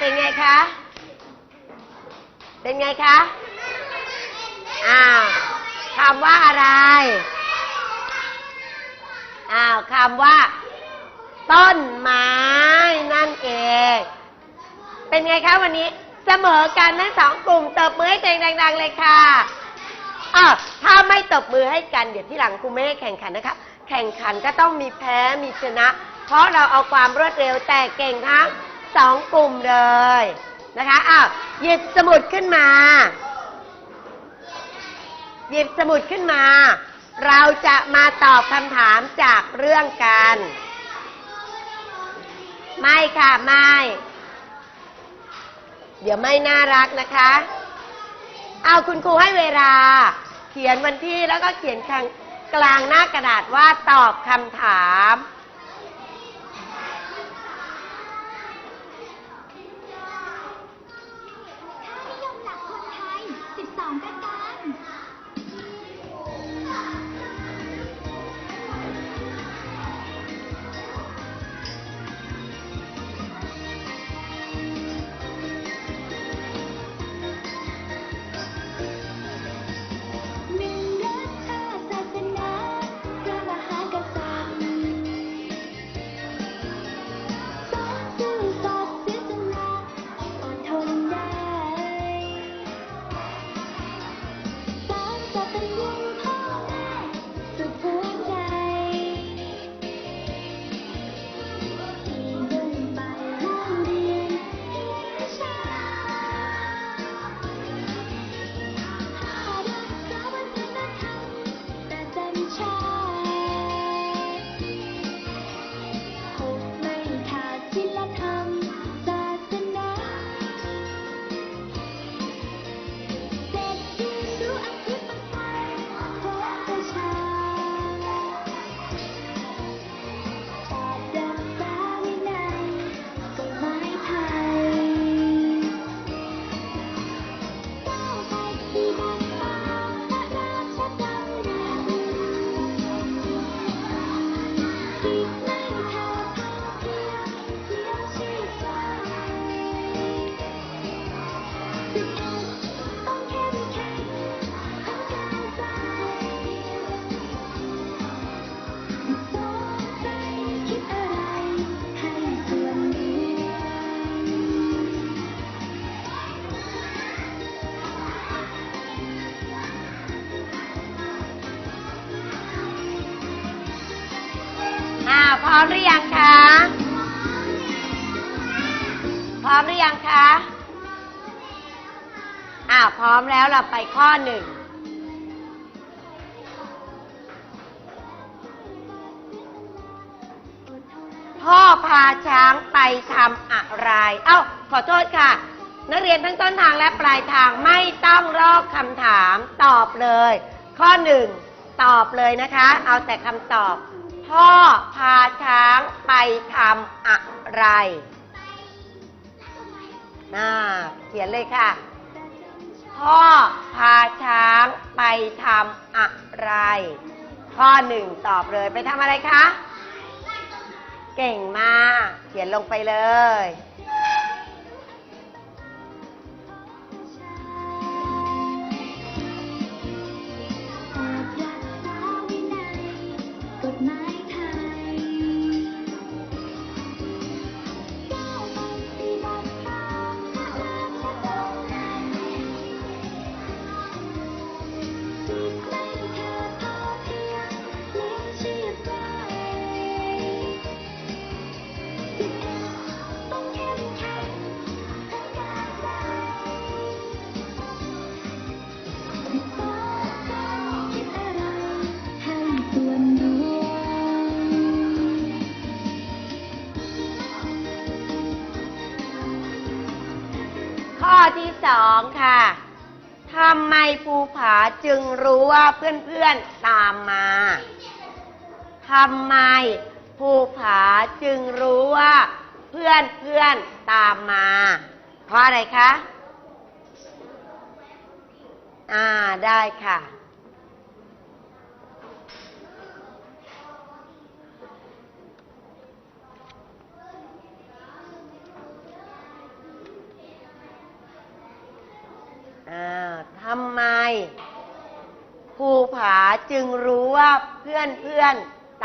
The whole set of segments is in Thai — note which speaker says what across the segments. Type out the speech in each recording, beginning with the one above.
Speaker 1: เป็นไงคะ เป็นไงคะ อ้าวคำว่าอะไร อ้าวคำว่า ต้นไม้นั่นเอง เป็นไงคะวันนี้ เสมอกันทั้งสองกลุ่มตบมือให้ตัวเองดังๆเลยค่ะอะถ้าไม่ตบมือให้กัน เดี๋ยวที่หลังครูไม่ให้แข่งขันนะคะ แข่งขันก็ต้องมีแพ้มีชนะ เพราะเราเอาความรวดเร็วแต่เก่งทั้ง สองกลุ่มเลยนะคะอ้าวหยิบสมุดขึ้นมา หยิบสมุดขึ้นมา เราจะมาตอบคำถามจากเรื่องกัน ไม่ค่ะไม่ เดี๋ยวไม่น่ารักนะคะ เอาคุณครูให้เวลา เขียนวันที่แล้วก็เขียนกลางหน้ากระดาษว่าตอบคำถาม
Speaker 2: พร้อมหรือยังคะ
Speaker 1: พร้อมหรือยังคะ อ่าพร้อมแล้วเราไปข้อหนึ่ง พ่อพาช้างไปทำอะไร เอ้า ขอโทษค่ะ นักเรียนทั้งต้นทางและปลายทางไม่ต้องรอกคำถามตอบเลย ข้อหนึ่งตอบเลยนะคะ เอาแต่คำตอบ พ่อพาช้างไปทำอะไรน่าเขียนเลยค่ะ พ่อพาช้างไปทำอะไร ข้อหนึ่งตอบเลยไปทำอะไรคะ เก่งมาก เขียนลงไปเลย
Speaker 2: ที่สองค่ะ
Speaker 1: ทำไมภูผาจึงรู้ว่าเพื่อนๆตามมาทำไมภูผาจึงรู้ว่าเพื่อนเพื่อนตามมา เพราะอะไรคะ อ่า ได้ค่ะ ทำไมภูผา จึงรู้ว่าเพื่อนเพื่อน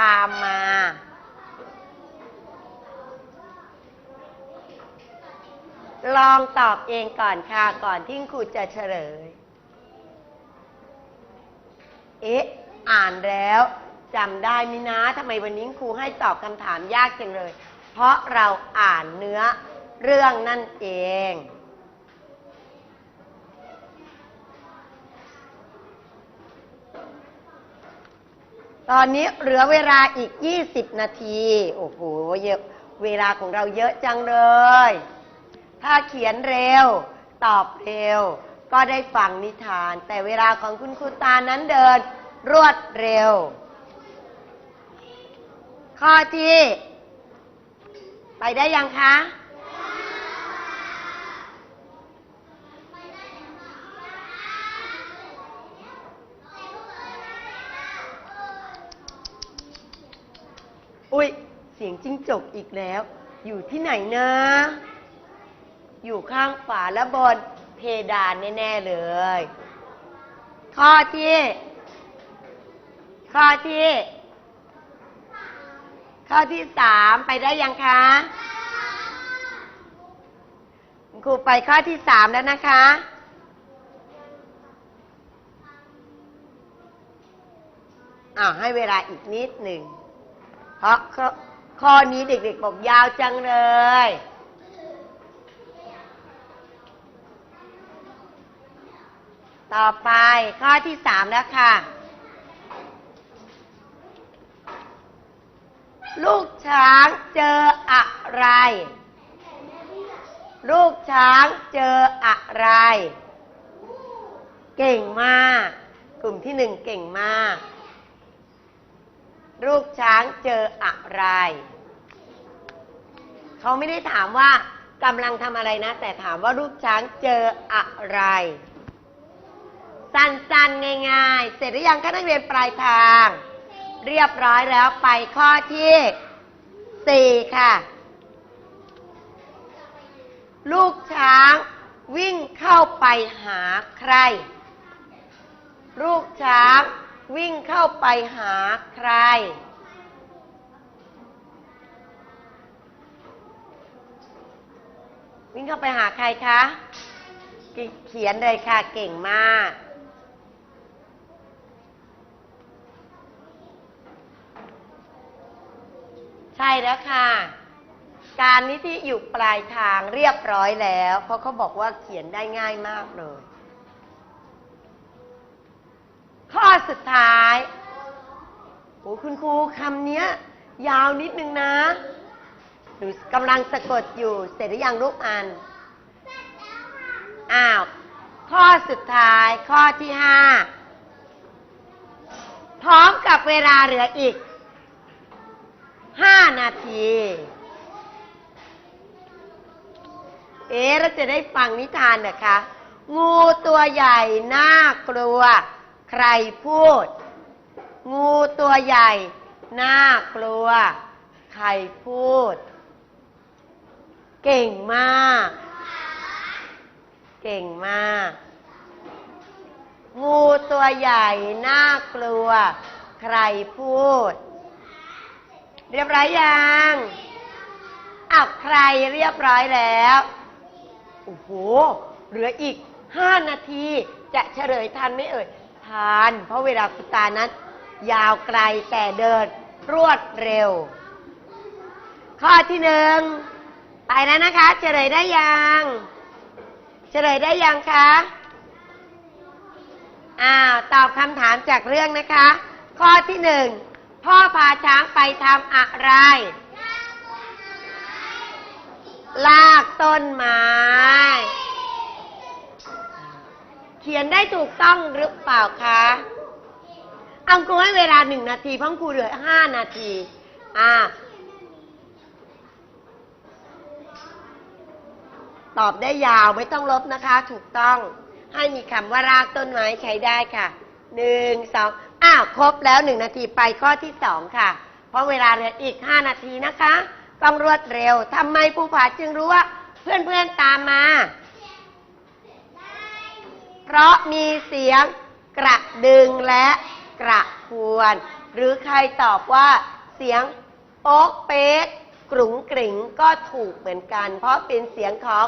Speaker 1: ตามมา ลองตอบเองก่อนค่ะก่อนที่ครูจะเฉลย เอ๊ะ อ่านแล้วจำได้ไหมนะทำไมวันนี้ครูให้ตอบคำถามยากจังเลย เพราะเราอ่านเนื้อเรื่องนั่นเอง ตอนนี้เหลือเวลาอีก 20 นาที โอ้โหเยอะเวลาของเราเยอะจังเลย ถ้าเขียนเร็ว ตอบเร็ว ก็ได้ฟังนิทาน แต่เวลาของคุณครูตานั้นเดิน รวดเร็ว ข้อที่ ไปได้ยังคะ อุ๊ย เสียง จกอีกแล้ว อยู่ที่ไหนนะ อยู่ข้างฝาและบนเพดานแน่ ๆ เลย ข้อที่ ข้อที่ ข้อที่สามไปได้ยังคะคุณครูไปข้อที่สามแล้วนะคะ อ่าให้เวลาอีกนิดหนึ่ง เพราะ ข้อนี้เด็กๆบอกยาวจังเลย ต่อไปข้อที่สามแล้วค่ะ ลูกช้างเจออะไร ลูกช้างเจออะไร เก่งมาก กลุ่มที่หนึ่งเก่งมาก ลูกช้างเจออะไร เขาไม่ได้ถามว่ากำลังทำอะไรนะ แต่ถามว่าลูกช้างเจออะไร สั้นๆง่ายๆ เสร็จหรือยังคะนักเรียนปลายทาง เรียบร้อยแล้วไปข้อที่สี่ค่ะ ลูกช้างวิ่งเข้าไปหาใคร ลูกช้าง วิ่งเข้าไปหาใคร วิ่งเข้าไปหาใครคะ เขียนเลยค่ะ เก่งมาก ใช่แล้วค่ะ การนิธิอยู่ปลายทางเรียบร้อยแล้ว เพราะเขาบอกว่าเขียนได้ง่ายมากเลย ข้อสุดท้ายโอ้คุณครูคำเนี้ย ยาวนิดนึงนะหนูกำลังสะกดอยู่ เสร็จหรือยังลูกอ่านอ้าว ข้อสุดท้าย ข้อที่ห้า พร้อมกับเวลาเหลืออีกห้านาที เอ๊ะเราจะได้ฟังนิทานเหรอคะ งูตัวใหญ่น่ากลัว ใครพูด งูตัวใหญ่ น่ากลัว ใครพูด เก่งมาก เก่งมาก งูตัวใหญ่ น่ากลัว ใครพูด เรียบร้อยยังอ้าวใครเรียบร้อยแล้ว โอ้โห เหลืออีกห้านาที จะเฉลยทันไหมเอ่ย ทันเพราะเวลาคุณตานั้น ยาวไกลแต่เดินรวดเร็ว ข้อที่หนึ่งไปแล้วนะคะเฉลยได้ยังเฉลยได้ยังคะอ้าวตอบคำถามจากเรื่องนะคะ ข้อที่หนึ่งพ่อพาช้างไปทำอะไร ลากต้นไม้ เขียนได้ถูกต้องหรือเปล่าคะเอาครูให้เวลาหนึ่งนาทีเพราะครูเหลือห้านาที อ่า ตอบได้ยาวไม่ต้องลบนะคะ ถูกต้อง ให้มีคำว่ารากต้นไม้ใช้ได้ค่ะหนึ่งสองอ้าว ครบแล้วหนึ่งนาทีไปข้อที่สองค่ะ เพราะเวลาเหลืออีกห้านาทีนะคะ ต้องรวดเร็วทำไมภูผาจึงรู้ว่า เพื่อนๆตามมา เพราะมีเสียงกระดึงและกระพวน หรือใครตอบว่าเสียงโอ๊กเป๊กกรุงกริ่งก็ถูกเหมือนกัน เพราะเป็นเสียงของ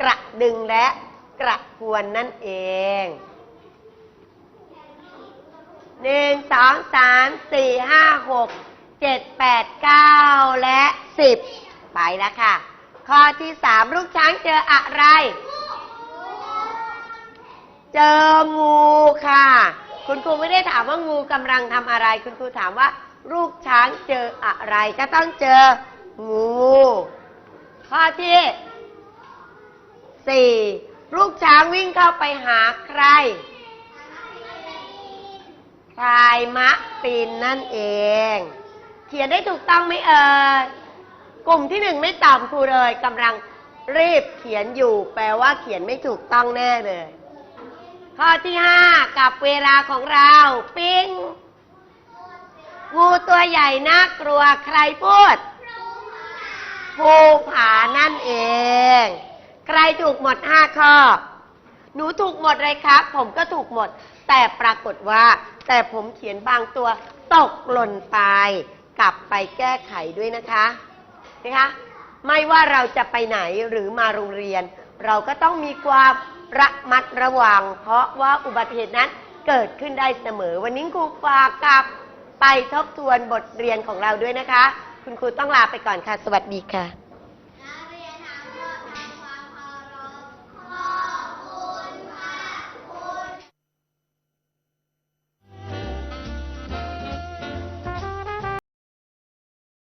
Speaker 1: กระดึงและกระพวนนั่นเองหนึ่งสองสามสี่ห้าหกเจ็ดแปดเก้าและสิบไปแล้วค่ะ ข้อที่สามลูกช้างเจออะไร เจองูค่ะ คุณครูไม่ได้ถามว่างูกำลังทำอะไร คุณครูถามว่าลูกช้างเจออะไร ก็ต้องเจองู ข้อที่สี่ลูกช้างวิ่งเข้าไปหาใคร พลายมะปินนั่นเอง เขียนได้ถูกต้องไหมเอ่ยกลุ่มที่หนึ่งไม่ตอบครูเลยกำลังรีบเขียนอยู่ แปลว่าเขียนไม่ถูกต้องแน่เลย ข้อที่ห้ากับเวลาของเรา ปิ้งงูตัวใหญ่น่ากลัวใครพูดภูผานั่นเอง ใครถูกหมดห้าข้อ หนูถูกหมดเลยครับ ผมก็ถูกหมด แต่ปรากฏว่า แต่ผมเขียนบางตัวตกหล่นไป กลับไปแก้ไขด้วยนะคะนะคะ ไม่ว่าเราจะไปไหนหรือมาโรงเรียน เราก็ต้องมีความ ระมัดระวัง เพราะว่าอุบัติเหตุนั้นเกิดขึ้นได้เสมอ วันนี้ครูฝากกลับไปทบทวนบทเรียนของเราด้วยนะคะ คุณครูต้องลาไปก่อนค่ะ สวัสดีค่ะ